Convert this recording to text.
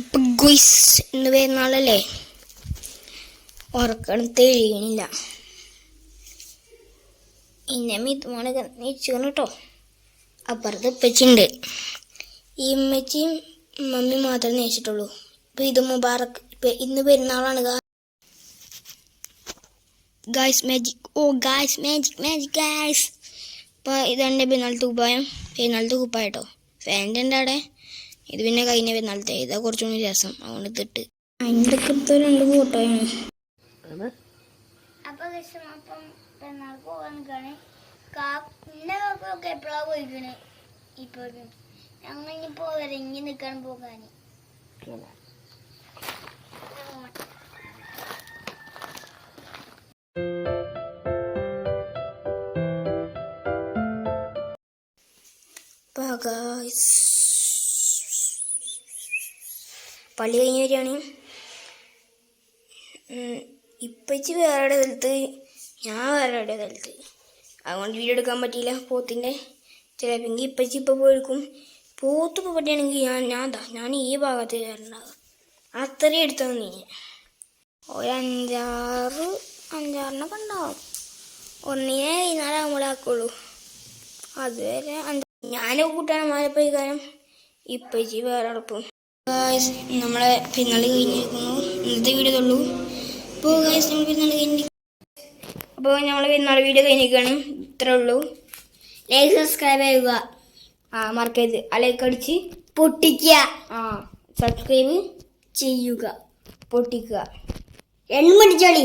ഇപ്പം എന്ന് പെരുന്നാളല്ലേ? ഉറക്കണം തെളിയണില്ല. ഇന്നെ മിതുമാണ് നീച്ചാണ് കേട്ടോ. അപ്പുറത്ത് ഉപ്പച്ചിണ്ട്. ഈ ഉമ്മച്ചിയും മമ്മി മാത്രമേ നേച്ചിട്ടുള്ളൂ. ഇപ്പൊ ഇത് മുബാറക്ക് ഇപ്പം ഇന്ന് പെരുന്നാളാണ് ഗായ്സ് മാജിക് ഓ ഗായ്സ് മാജിക് മാജിക് ഗായ്സ്. ഇപ്പൊ ഇതാണ് പെരുന്നാളത്തെ കുപ്പായം പെരുന്നാളത്തെ കുപ്പായം കേട്ടോ ഫാന്റെ ഉണ്ട് അവിടെ. ഇത് പിന്നെ കഴിഞ്ഞ പെരുന്നാളത്തെ ഇതാ കുറച്ചും കൂടി രസം. അതുകൊണ്ട് ഇതിട്ട്. അതിന്റെ ഒക്കെ രണ്ട് ഫോട്ടോയാണ് അപ്പൊ വിഷം അപ്പം പെരുന്നാൾക്ക് പോകാൻ പോയിക്കണ്? ഇപ്പോഴും ഞങ്ങൾ നിൽക്കാൻ പോകാൻ അപ്പോൾ ഗായ്സ് പള്ളി കഴിഞ്ഞ് വരികയാണ്. ഇപ്പച്ചി വേറെ സ്ഥലത്ത് ഞാൻ വേറെ എവിടെ സ്ഥലത്ത് അതുകൊണ്ട് വീഡിയോ എടുക്കാൻ പറ്റിയില്ല. പോത്തിന്റെ ചിലപ്പോൾ ഇപ്പച്ചി ഇപ്പോൾ പോയിരിക്കും. പോത്ത് ഇപ്പോൾ പറ്റിയാണെങ്കിൽ ഞാൻ ഞാൻ എന്താ ഞാൻ ഈ ഭാഗത്ത് കയറുണ്ടാവുക അത്രയും എടുത്തു നീ ഒരു അഞ്ചാറ് അഞ്ചാറിനൊക്കെ ഉണ്ടാവും. ഒന്നിനെ വൈകുന്നേരം അതുവരെ അഞ്ച് ഞാനും കൂട്ടാണ് കാരണം ഇപ്പച്ചി വേറെ ഉറപ്പും നമ്മളെ പിന്നാളി കഴിഞ്ഞിരിക്കുന്നു. ഇന്നത്തെ വീഡിയോ ഉള്ളൂ. അപ്പോൾ ഗായ്സ് നമ്മൾ പിന്നാളി കഴിഞ്ഞിരിക്കുന്നു. അപ്പോൾ നമ്മളെ പിന്നാളെ വീഡിയോ കഴിഞ്ഞിരിക്കുകയാണ്. ഇത്രേ ഉള്ളൂ. ലൈക്ക് സബ്സ്ക്രൈബ് ചെയ്യുക. ആ മറക്കരുത്. ആ ലൈക്ക് അടിച്ച് പൊട്ടിക്കുക. ആ സബ്സ്ക്രൈബ് ചെയ്യുക. പൊട്ടിക്കുക. എണ്ണം പിടിച്ചോളി